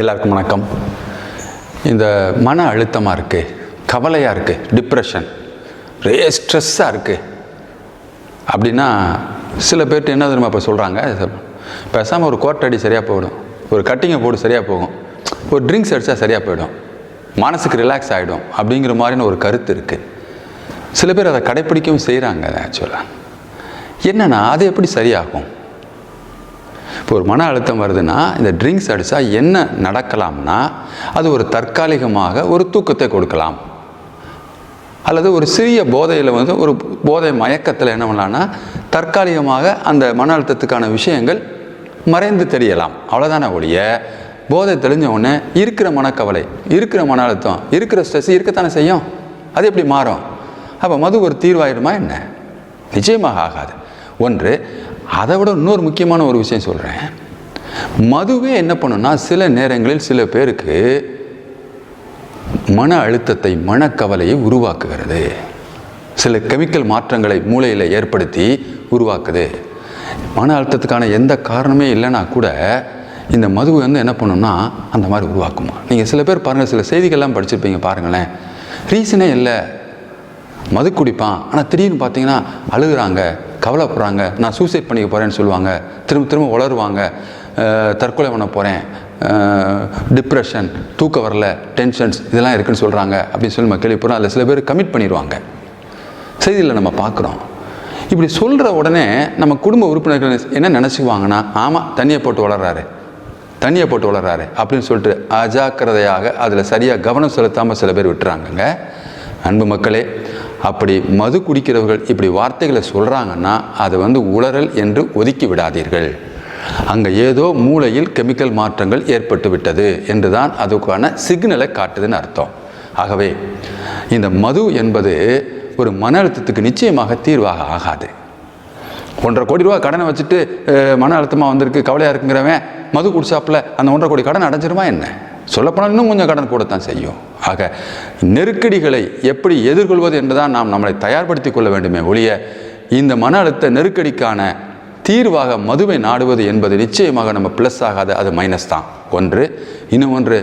எல்லாருக்கும் வணக்கம். இந்த மன அழுத்தமாக இருக்குது கவலையாக இருக்குது டிப்ரெஷன் ரே ஸ்ட்ரெஸ்ஸாக இருக்குது அப்படின்னா சில பேர்ட்டு என்ன தெரியுமா இப்போ சொல்கிறாங்க பேசாமல் ஒரு கோட்டை அடி சரியாக போயிடும். ஒரு கட்டிங்கை போட்டு சரியாக போகும். ஒரு ட்ரிங்க்ஸ் அடித்தா சரியாக போயிடும். மனசுக்கு ரிலாக்ஸ் ஆகிடும் அப்படிங்கிற மாதிரின ஒரு கருத்து இருக்குது சில பேர் அதை கடைப்பிடிக்கவும் செய்கிறாங்க ஆக்சுவலாக என்னென்னா அது எப்படி சரியாகும்? இப்போ ஒரு மன அழுத்தம் வருதுன்னா இந்த ட்ரிங்க்ஸ் அடித்தா என்ன நடக்கலாம்னா அது ஒரு தற்காலிகமாக ஒரு தூக்கத்தை கொடுக்கலாம். அல்லது ஒரு சிறிய போதையில் வந்து ஒரு போதை மயக்கத்தில் என்ன பண்ணலாம்னா தற்காலிகமாக அந்த மன அழுத்தத்துக்கான விஷயங்கள் மறைந்து தெரியலாம். அவ்வளோதானே ஒழிய போதை தெளிஞ்ச உடனே இருக்கிற மனக்கவலை இருக்கிற மன அழுத்தம் இருக்கிற ஸ்ட்ரெஸ் இருக்கத்தானே செய்யும்? அது எப்படி மாறும்? அப்போ மது ஒரு தீர்வாயிடுமா என்ன? நிச்சயமாக ஆகாது. ஒன்று அதை விட இன்னொரு முக்கியமான ஒரு விஷயம் சொல்கிறேன் மதுவே என்ன பண்ணுன்னா சில நேரங்களில் சில பேருக்கு மன அழுத்தத்தை மனக்கவலையை உருவாக்குகிறது. சில கெமிக்கல் மாற்றங்களை மூளையில் ஏற்படுத்தி உருவாக்குது. மன அழுத்தத்துக்கான எந்த காரணமே இல்லைன்னா கூட இந்த மது வந்து என்ன பண்ணும்னா அந்த மாதிரி உருவாக்குமா. நீங்கள் சில பேர் பாருங்கள் சில செய்திகள்லாம் படிச்சிருப்பீங்க பாருங்களேன். ரீசனே இல்லை. மது குடிப்பான். ஆனால் திடீர்னு பார்த்தீங்கன்னா அழுகுறாங்க. கவலைப்படுறாங்க. நான் சூசைட் பண்ணிக்க போகிறேன்னு சொல்லுவாங்க. திரும்ப திரும்ப உளருவாங்க தற்கொலை பண்ண போகிறேன் டிப்ரெஷன் தூக்கம் வரல டென்ஷன்ஸ் இதெல்லாம் இருக்குன்னு சொல்கிறாங்க அப்படின்னு சொல்லி நம்ம கேள்விப்படுறோம். அதில் சில பேர் கமிட் பண்ணிடுவாங்க செய்தியில் நம்ம பார்க்குறோம். இப்படி சொல்கிற உடனே நம்ம குடும்ப உறுப்பினர்கள் என்ன நினச்சிக்குவாங்கன்னா ஆமாம் தண்ணியை போட்டு வளர்றாரு தண்ணியை போட்டு வளர்றாரு அப்படின்னு சொல்லிட்டு அஜாக்கிரதையாக அதில் சரியாக கவனம் செலுத்தாமல் சில பேர் விட்டுறாங்கங்க. அன்பு மக்களே அப்படி மது குடிக்கிறவர்கள் இப்படி வார்த்தைகளை சொல்கிறாங்கன்னா அது வந்து உளறல் என்று ஒதுக்கி விடாதீர்கள். அங்கே ஏதோ மூளையில் கெமிக்கல் மாற்றங்கள் ஏற்பட்டு விட்டது என்று தான் அதுக்கான சிக்னலை காட்டுதுன்னு அர்த்தம். ஆகவே இந்த மது என்பது ஒரு மன அழுத்தத்துக்கு நிச்சயமாக தீர்வாக ஆகாது. ஒன்றரை கோடி ரூபா கடனை வச்சுட்டு மன அழுத்தமாக வந்திருக்கு கவலையாக இருக்குங்கிறவன் மது குடிச்சாப்புல அந்த ஒன்றரை கோடி கடன் அடைஞ்சிருமா என்ன? சொல்லப்போனால் இன்னும் கொஞ்சம் கடன் கூடத்தான் செய்யும். ஆக நெருக்கடிகளை எப்படி எதிர்கொள்வது என்றுதான் நாம் நம்மளை தயார்படுத்தி கொள்ள வேண்டுமே ஒழிய இந்த மன அழுத்த நெருக்கடிக்கான தீர்வாக மதுவை நாடுவது என்பது நிச்சயமாக நம்ம ப்ளஸ் ஆகாது அது மைனஸ் தான். ஒன்று. இன்னும் ஒன்று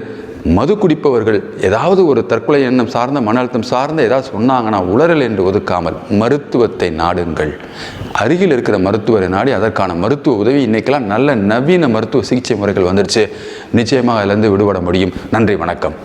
மது குடிப்பவர்கள் ஏதாவது ஒரு தற்கொலை எண்ணம் சார்ந்த மன அழுத்தம் சார்ந்த ஏதாவது சொன்னாங்கன்னா உளறல் என்று ஒதுக்காமல் மருத்துவத்தை நாடுங்கள். அருகில் இருக்கிற மருத்துவரை நாடி அதற்கான மருத்துவ உதவி இன்னைக்கெல்லாம் நல்ல நவீன மருத்துவ சிகிச்சை முறைகள் வந்துருச்சு. நிச்சயமாக அதிலிருந்து விடுபட முடியும். நன்றி வணக்கம்.